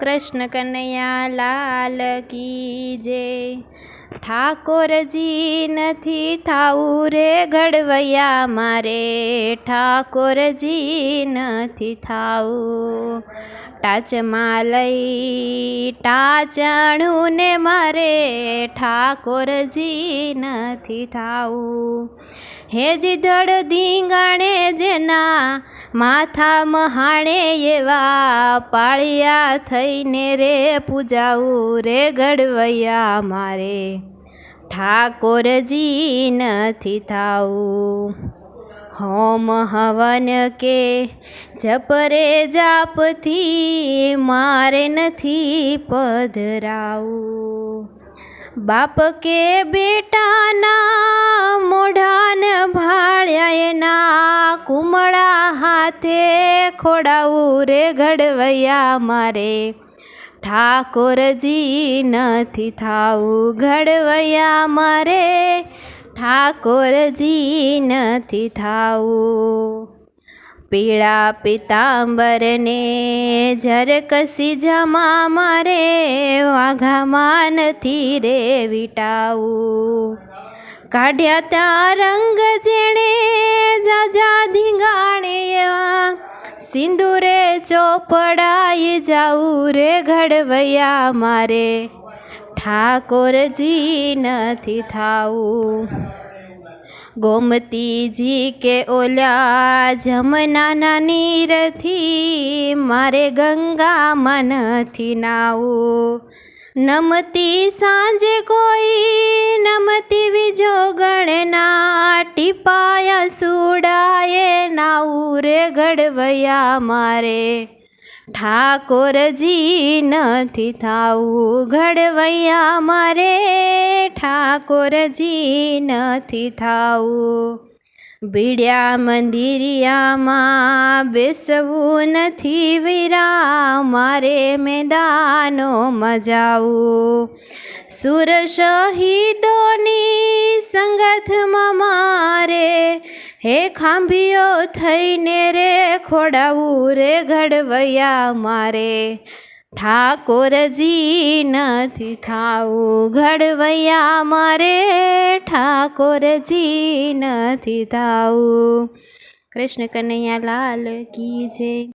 કૃષ્ણ કનૈયા લાલ કી જય ઠાકોરજી નથી થાવું રે ઘડવૈયા મારે. ઠાકોરજી નથી થાવું. ટાચમાં લઈ ટાચણું ને મારે. ઠાકોરજી નથી થાવું. હેજી ધડ ધીંગાણે માથા મહાણે એવા પાળિયા થઈને રે પૂજાવું રે ગડવૈયા મારે. ઠાકોરજી નથી થાવું હોમ હવન કે જપરે જાપથી મારે નથી પધરાવું બાપ કે બેટાના કુમળા હાથે ખોડાવું રે ઘડવૈયા મારે. ઠાકોરજી નથી થાવું ઘડવૈયા મારે. ઠાકોરજી નથી થાવું. પીળા પિતાંબરને ઝરકસી જમા મારે. વાઘામાં નથી રે વિટાવું. કાઢ્યા ત્યાં રંગ જેણે જાજા ધીંગાણે એવા સિંદૂરે ચોપડાઈ જાવું રે ઘડવૈયા મારે. ઠાકોરજી નથી થાવું. ગોમતીજી કે ઓલા જમનાના નીરથી મારે ગંગામાં નથી નાવું. નમતી સાંજે કોઈ, નમતી વિજો ગણના ટીપાયા સુડાએ નાઉરે ગડવયા મારે. ઠાકોરજી નથી થાવું ઘડવૈયા મારે, ઠાકોરજી નથી થાવું. બીડ્યા મંદિરિયામાં બેસવું નથી વિરા મારે મેદાનો મજાવું. સુર શહીદોની સંગતમાં મારે, હે ખાંભીઓ થઈને રે ખોડાવું રે ઘડવૈયા મારે. ઠાકોરજી નથી થાવું ઘડવૈયા મારે ઠાકોરજી નથી થાવું કૃષ્ણ કનૈયા લાલ કી જય.